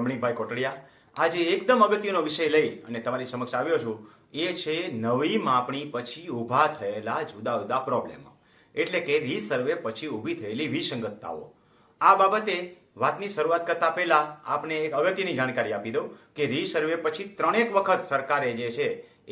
રમણીકભાઈ કોટડિયા. આજે એકદમ અગત્યનો વિષય લઈ અને તમારી સમક્ષ આવ્યો છું. એ છે નવી માપણી પછી ઊભા થયેલા જુદા જુદા પ્રોબ્લેમ એટલે કે રીસર્વે પછી ઊભી થયેલી વિસંગતતાઓ. આ બાબતે વાતની શરૂઆત કરતા પહેલા આપને એક અગત્યની જાણકારી આપી દઉં કે રીસર્વે પછી ત્રણેક વખત સરકારે જે છે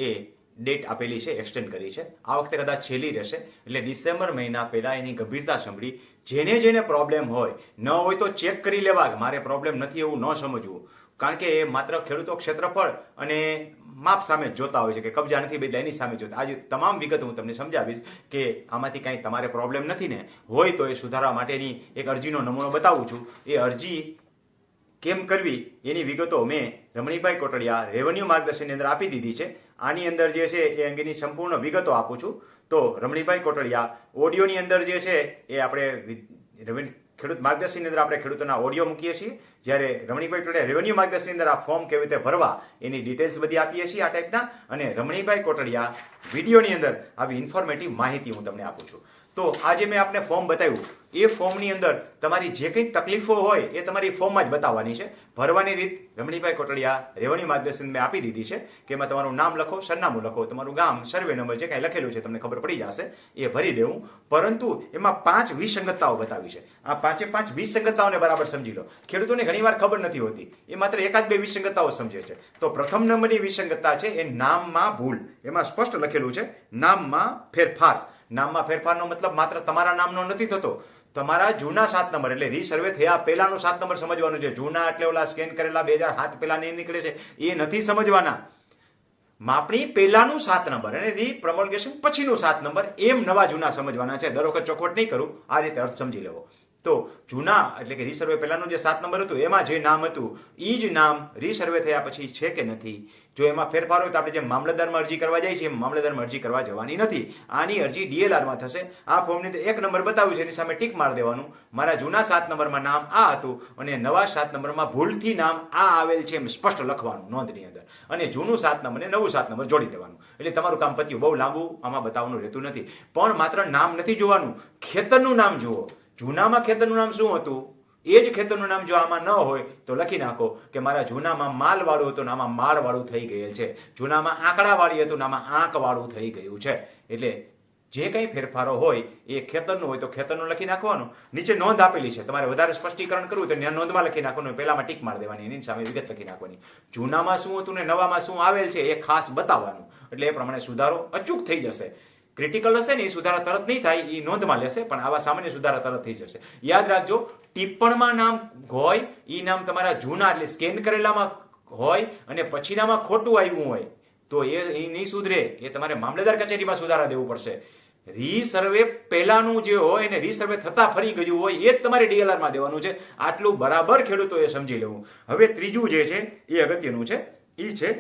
એ ડેટ આપેલી છે એક્સટેન્ડ કરી છે. આ વખતે કદાચ છેલ્લી રહેશે. એટલે ડિસેમ્બર મહિના પહેલા એની ગંભીરતા સાંભળી. જેને જેને પ્રોબ્લેમ હોય, ન હોય તો ચેક કરી લેવા મારે પ્રોબ્લેમ નથી એવું ન સમજવું. કારણ કે એ માત્ર ખેડૂતો ક્ષેત્રફળ અને માપ સામે જોતા હોય છે કે કબજા નથી બદલા એની સામે જોતા. આજે તમામ વિગત હું તમને સમજાવીશ કે આમાંથી કાંઈ તમારે પ્રોબ્લેમ નથી ને, હોય તો એ સુધારવા માટેની એક અરજીનો નમૂનો બતાવું છું. એ અરજી કેમ કરવી, એની વિગતો મેં રમણીભાઈ કોટડિયા રેવન્યુ માર્ગદર્શનની અંદર આપી દીધી છે. આની અંદર જે છે એ અંગેની સંપૂર્ણ વિગતો આપું છું. તો રમણીભાઈ કોટડિયા, ઓડિયોની અંદર જે છે એ આપણે ખેડૂત માર્ગદર્શનની અંદર આપણે ખેડૂતોના ઓડિયો મૂકીએ છીએ. જ્યારે રમણીભાઈ કોટડિયા રેવન્યુ માર્ગદર્શનની અંદર આ ફોર્મ કેવી રીતે ભરવા એની ડિટેલ્સ બધી આપીએ છીએ આ ટાઈપના. અને રમણીભાઈ કોટડિયા વિડીયોની અંદર આવી ઇન્ફોર્મેટિવ માહિતી હું તમને આપું છું. તો આજે મેં આપને ફોર્મ બતાવ્યું. એ ફોર્મની અંદર તમારી જે કંઈ તકલીફો હોય એ તમારી ફોર્મમાં જ બતાવવાની છે. ભરવાની રીત રમણીભાઈ કોટડિયા રેવન્યુ માર્ગદર્શન મેં આપી દીધી છે કે એમાં તમારું નામ લખો, સરનામું લખો, તમારું ગામ સર્વે નંબર જે કાંઈ લખેલું છે તમને ખબર પડી જશે, એ ભરી દેવું. પરંતુ એમાં પાંચ વિસંગતતાઓ બતાવી છે. આ પાંચે પાંચ વિસંગતતાઓને બરાબર સમજી લો. ખેડૂતોને ઘણીવાર ખબર નથી હોતી. એ માત્ર એકાદ બે વિસંગતતાઓ સમજે છે. તો પ્રથમ નંબરની વિસંગતતા છે એ નામમાં ભૂલ. એમાં સ્પષ્ટ લખેલું છે, નામમાં ફેરફાર. નામમાં ફેરફારનો મતલબ માત્ર તમારા નામનો નથી થતો. તમારા જૂના સાત નંબર એટલે રીસર્વે થયા પહેલાનો સાત નંબર સમજવાનું છે. જૂના એટલે ઓલા સ્કેન કરેલા બે હજાર સાત પહેલા નીકળે છે. એ નથી સમજવાના. માપણી પહેલાનું સાત નંબર અને રી પ્રમોલગેશન પછીનું સાત નંબર એમ નવા જૂના સમજવાના છે. દર વખત ચોખવટ નહીં કરું. આ રીતે અર્થ સમજી લેવો. તો જૂના, એટલે કે રીસર્વે પહેલાંનું જે સાત નંબર હતું, એમાં જે નામ હતું એ જ નામ રીસર્વે થયા પછી છે કે નથી? જો એમાં ફેરફાર હોય તો આપણે જે મામલતદારમાં અરજી કરવા જાય છે, એમ મામલતદારમાં અરજી કરવા જવાની નથી. આની અરજી ડીએલઆરમાં થશે. આ ફોર્મની એક નંબર બતાવ્યું છે, એની સામે ટીક માર દેવાનું. મારા જૂના સાત નંબરમાં નામ આ હતું અને નવા સાત નંબરમાં ભૂલથી નામ આ આવેલ છે એમ સ્પષ્ટ લખવાનું નોંધની અંદર. અને જૂનું સાત નંબર અને નવું સાત નંબર જોડી દેવાનું. એટલે તમારું કામ પત્યું બહુ લાંબુ આમાં બતાવવાનું રહેતું નથી. પણ માત્ર નામ નથી જોવાનું, ખેતરનું નામ જુઓ. જૂનામાં ખેતરનું નામ શું હતું? એ જ ખેતરનું નામ જો આમાં ન હોય, તો લખી નાખો કે મારા જૂનામાં માલવાળું હતું આમાં માળવાળું થઈ ગયેલ છે. જૂનામાં આંકડાવાળી હતું આમાં આંકવાળું થઈ ગયું છે. એટલે જે કંઈ ફેરફારો હોય, એ ખેતરનું હોય તો ખેતરનું લખી નાખવાનું. નીચે નોંધ આપેલી છે. તમારે વધારે સ્પષ્ટીકરણ કરવું તો નોંધમાં લખી નાખવાનું. પહેલામાં ટીક મારી દેવાની. એની સામે વિગત લખી નાખવાની. જૂનામાં શું હતું ને નવામાં શું આવેલ છે એ ખાસ બતાવવાનું. એટલે એ પ્રમાણે સુધારો અચૂક થઈ જશે. ક્રિટિકલ હશે ને, એ સુધારા તરત નહીં થાય, એ નોંધમાં લેશે, પણ આવા સામાન્ય સુધારા તરત થઈ જશે. યાદ રાખજો, ટિપ્પણમાં નામ હોય, એ નામ તમારા જૂના, એટલે સ્કેન કરેલામાં હોય, અને પછીનામાં ખોટું આવ્યું હોય, તો એ એ નહીં સુધરે. એ તમારે મામલેદાર કચેરીમાં સુધારા દેવું પડશે. રીસર્વે પહેલાનું જે હોય એને રીસર્વે થતા ફરી ગયું હોય, એ જ તમારે ડીએલઆરમાં દેવાનું છે. આટલું બરાબર ખેડૂતોએ સમજી લેવું. હવે ત્રીજું જે છે, એ અગત્યનું છે. એ છે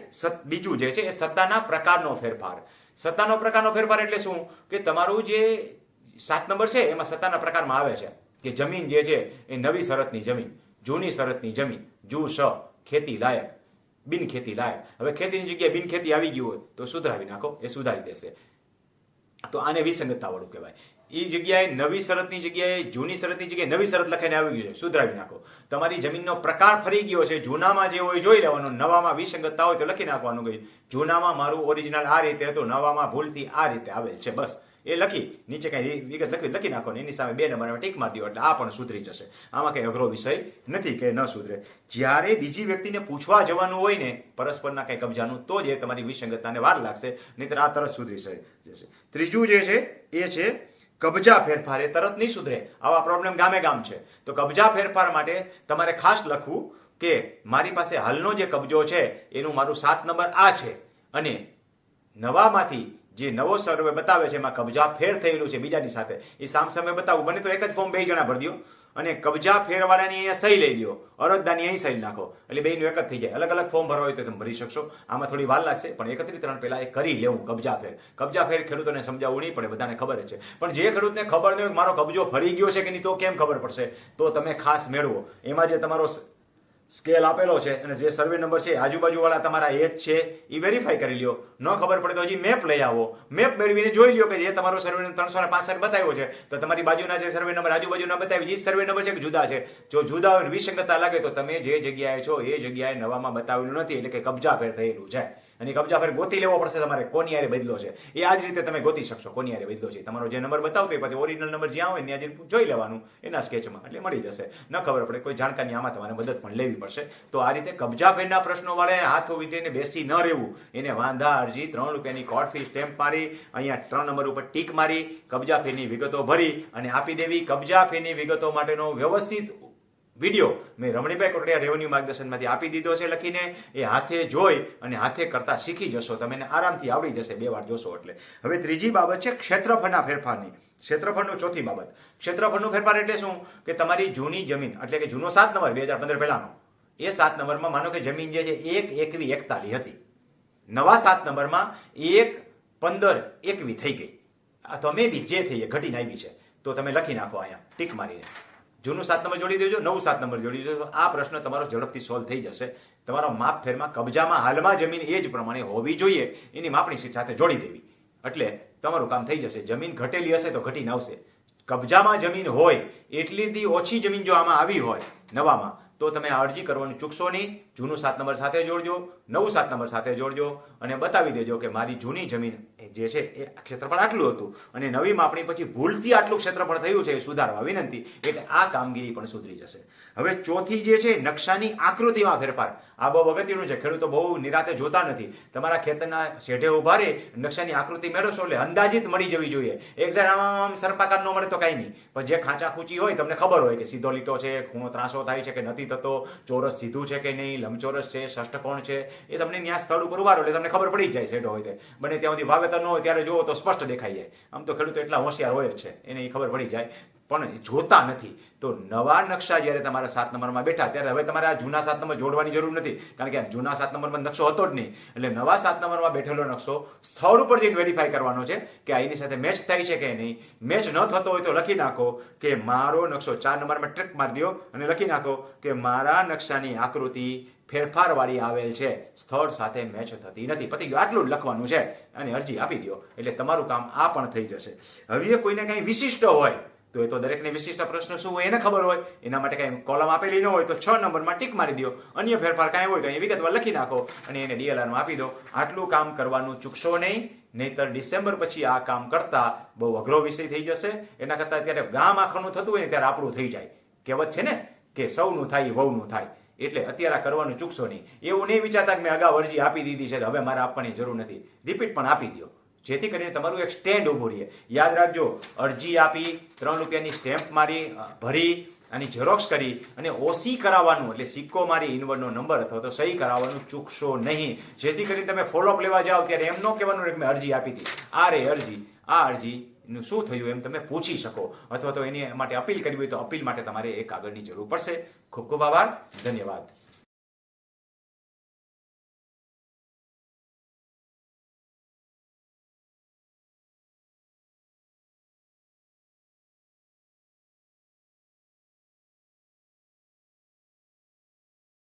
બીજું જે છે, એ સત્તાના પ્રકારનો ફેરફાર. સત્તાનો પ્રકારનો ફેરફાર એટલે શું? કે તમારું જે સાત નંબર છે, એમાં સત્તાના પ્રકારમાં આવે છે કે જમીન જે છે, એ નવી શરતની જમીન, જૂની શરતની જમીન, જુ, સ, ખેતી લાયક, બિન ખેતી લાયક. હવે ખેતીની જગ્યાએ બિન ખેતી આવી ગયું હોય તો સુધરાવી નાખો, એ સુધારી દેશે. તો આને વિસંગતતા વાળું કહેવાય. એ જગ્યાએ નવી શરતની જગ્યાએ, જૂની શરતની જગ્યાએ નવી શરત લખાઈને આવી ગયું છે. સુધરાવી નાખો. તમારી જમીનનો પ્રકાર ફરી ગયો છે. જૂનામાં જે હોય જોઈ લેવાનું. નવામાં વિસંગતતા હોય તો લખી નાખવાનું કહ્યું જૂનામાં મારું ઓરિજિનલ આ રીતે હતું, નવામાં ભૂલથી આ રીતે આવેલ છે. બસ. એ લખી, નીચે કઈ વિગત લખી લખી નાખો ને એની સામે બે નંબર ટીક માર દો એટલે આ પણ સુધરી જશે. આમાં કઈ અઘરો વિષય નથી કે ન સુધરે. જ્યારે બીજી વ્યક્તિને પૂછવા જવાનું હોય ને, પરસ્પરના કઈ કબજાનું, તો જ એ તમારી વિસંગતતાને વાર લાગશે, નહીતર આ તરત સુધરી જશે. ત્રીજું જે છે, એ છે કબજા ફેરફાર એ તરત નહીં સુધરે. આવા પ્રોબ્લેમ ગામે ગામ છે. તો કબજા ફેરફાર માટે તમારે ખાસ લખવું કે મારી પાસે હાલનો જે કબજો છે, એનું મારું સાત નંબર આ છે. અને નવામાંથી જે નવો સર્વે બતાવે છે, એમાં કબજા ફેર થયેલું છે બીજાની સાથે. એ સામસામે બતાવું. બને તો એક જ ફોર્મ બે જણા ભરી દો. અને કબજા ફેરવાળાની અહીંયા સહી લઈ લ્યો. અરજદારની અહીં સહી નાખો. એટલે બેનું એક જ થઈ જાય. અલગ અલગ ફોર્મ ભરવા હોય તો તમે ભરી શકશો. આમાં થોડી વાર લાગશે, પણ એકત્રીકરણ પહેલાં એ કરી લેવું, કબજા ફેર. કબજા ફેર ખેડૂતોને સમજાવવું નહીં પડે, બધાને ખબર છે. પણ જે ખેડૂતને ખબર નહીં મારો કબજો ફરી ગયો છે કે નહીં, તો કેમ ખબર પડશે? તો તમે ખાસ મેળવો. એમાં જે તમારો સ્કેલ આપેલો છે અને જે સર્વે નંબર છે આજુબાજુવાળા તમારા એ જ છે એ વેરીફાઈ કરી લ્યો. ન ખબર પડે તો હજી મેપ લઈ આવો. મેપ મેળવીને જોઈ લ્યો કે જે તમારો સર્વે ત્રણસો ને પાસઠ બતાવ્યો છે, તો તમારી બાજુના જે સર્વે નંબર આજુબાજુના બતાવી એ સર્વે નંબર છે કે જુદા છે? જો જુદા હોય વિસંગતતા લાગે તો તમે જે જગ્યાએ છો, એ જગ્યાએ નવામાં બતાવેલું નથી, એટલે કે કબજા ફેર થયેલું છે. અને કબજા ફેર ગોતી લેવો પડશે તમારે, કોની આરે બદલો છે? એ આ જ રીતે તમે ગોતી શકશો, કોની આરે બદલો છે. તમારો જે નંબર બતાવતો એ પછી ઓરિજિનલ નંબર જ્યાં હોય ત્યાં જઈને જોઈ લેવાનું, એના સ્કેચમાં એટલે મળી જશે. ન ખબર પડે, કોઈ જાણકારી આમાં તમારે મદદ પણ લેવી પડશે. તો આ રીતે કબજા ફેરના પ્રશ્નો વાળે હાથ વીટીને બેસી ન રહેવું. એને વાંધા અરજી, ત્રણ રૂપિયાની કોર્ટ ફી સ્ટેમ્પ મારી, અહીંયા ત્રણ નંબર ઉપર ટીક મારી, કબજા ફીની વિગતો ભરી અને આપી દેવી. કબજા ફીની વિગતો માટેનો વ્યવસ્થિત વીડિયો મેં રમણીભાઈ કોટડિયા રેવન્યુ માર્ગદર્શનમાંથી આપી દીધો છે લખીને. એ હાથે જોઈ અને હાથે કરતા શીખી જશો. તમે આરામથી આવડી જશે. બે વાર જોશો એટલે. હવે ત્રીજી બાબત છે ક્ષેત્રફળના ફેરફારની. ક્ષેત્રફળનું ચોથી બાબત. ક્ષેત્રફળનું ફેરફાર એટલે શું? કે તમારી જૂની જમીન, એટલે કે જૂનો સાત નંબર, બે હજાર પંદર પહેલાનો એ સાત નંબરમાં માનો કે જમીન જે છે, એક એકવી એકતાલી હતી. નવા સાત નંબરમાં એક પંદર એકવી થઈ ગઈ. આ તમે બી જે થઈ ઘટીને આવી છે. તો તમે લખી નાખો અહીંયા, ટીક મારીને. જૂનું સાત નંબર જોડી દેજો, નવું સાત નંબર જોડી દેજો. આ પ્રશ્ન તમારો ઝડપથી સોલ્વ થઈ જશે. તમારો માપ ફેરમાં કબજામાં હાલમાં જમીન એ જ પ્રમાણે હોવી જોઈએ, એની માપણી સાથે જોડી દેવી. એટલે તમારું કામ થઈ જશે. જમીન ઘટેલી હશે તો ઘટીને આવશે. કબજામાં જમીન હોય એટલીથી ઓછી જમીન જો આમાં આવી હોય, નવામાં તો તમે આ અરજી કરવાનું ચૂકશો નહીં, જૂનું સાત નંબર સાથે જોડજો, નવું સાત નંબર સાથે જોડજો અને બતાવી દેજો કે મારી જૂની જમીન જે છે, એ ક્ષેત્રફળ આટલું હતું. અને નવી માપણી પછી ભૂલથી આટલું ક્ષેત્રફળ થયું છે એ સુધારવા વિનંતી. એટલે આ કામગીરી પણ સુધરી જશે. હવે ચોથી જે છે, નકશાની આકૃતિમાં ફેરફાર. આ બહુ અગત્યનું છે. ખેડૂતો બહુ નિરાતે જોતા નથી. તમારા ખેતરના શેઢે ઊભા રહી નકશાની આકૃતિ મેળવશો એટલે અંદાજિત મળી જવી જોઈએ. એક્ઝેક્ટ આમ આમ સર્પાકાર ન મળે તો કાંઈ નહીં. પણ જે ખાંચા ખૂંચી હોય, તમને ખબર હોય કે સીધો લીટો છે, ખૂણો ત્રાસો થાય છે કે નથી થતો, ચોરસ સીધું છે કે નહીં, લંબચોરસ છે, ષષ્ઠકોણ છે, એ તમને ત્યાં સ્થળ ઉપર ઊભા એટલે તમને ખબર પડી જાય શેઢો હોય તે. બને ત્યાં સુધી વાવેતર ન હોય ત્યારે જુઓ તો સ્પષ્ટ દેખાઈ જાય. આમ તો ખેડૂતો એટલા હોશિયાર હોય જ છે. એને એ ખબર પડી જાય. પણ જોતા નથી. તો નવા નકશા જ્યારે તમારા સાત નંબરમાં બેઠા, ત્યારે હવે તમારે આ જૂના સાત નંબર જોડવાની જરૂર નથી. કારણ કે જૂના સાત નંબરમાં નકશો હતો જ નહીં. એટલે નવા સાત નંબરમાં બેઠેલો નકશો સ્થળ ઉપર જઈને વેરીફાઈ કરવાનો છે કે આ એની સાથે મેચ થાય છે કે નહીં. મેચ ન થતો હોય તો લખી નાખો કે મારો નકશો ચાર નંબરમાં ટ્રેક મારી દો અને લખી નાખો કે મારા નકશાની આકૃતિ ફેરફારવાળી આવેલ છે. સ્થળ સાથે મેચ થતી નથી. પતિ આટલું લખવાનું છે. અને અરજી આપી દો એટલે તમારું કામ આ પણ થઈ જશે. હવે કોઈને કંઈ વિશિષ્ટ હોય તો એ તો દરેકને વિશિષ્ટ પ્રશ્ન શું હોય એને ખબર હોય, એના માટે કાંઈ કોલમ આપેલી ન હોય તો છ નંબરમાં ટીક મારી દો અન્ય ફેરફાર કાંઈ હોય તો અહીં વિગતવાર લખી નાખો અને એને ડીએલઆરમાં આપી દો. આટલું કામ કરવાનું ચૂકશો નહીં, નહીતર ડિસેમ્બર પછી આ કામ કરતા બહુ અઘરો વિષય થઈ જશે. એના કરતાં અત્યારે ગામ આખાનું થતું હોય ને ત્યારે આપણું થઈ જાય. કહેવત છે ને કે સૌનું થાય, વહુનું થાય. એટલે અત્યારે આ કરવાનું ચૂકશો નહીં. એવું નહીં વિચારતા કે મેં અગાઉ અરજી આપી દીધી છે હવે મારે આપવાની જરૂર નથી. રિપીટ પણ આપી દો જેથી કરીને તમારું એક સ્ટેન્ડ ઊભું રહે. યાદ રાખજો, અરજી આપી, ત્રણ રૂપિયાની સ્ટેમ્પ મારી ભરી આની ઝેરોક્સ કરી અને ઓસી કરાવવાનું, એટલે સિક્કો મારી ઇનવર્ડનો નંબર અથવા તો સહી કરાવવાનું ચૂકશો નહીં. જેથી કરીને તમે ફોલોઅપ લેવા જાઓ ત્યારે એમ ન કહેવાનું મેં અરજી આપી હતી. આ રે અરજી, આ અરજી નું શું થયું એમ તમે પૂછી શકો. અથવા તો એની માટે અપીલ કરવી હોય તો અપીલ માટે તમારે એક કાગળની જરૂર પડશે. ખૂબ ખૂબ આભાર, ધન્યવાદ.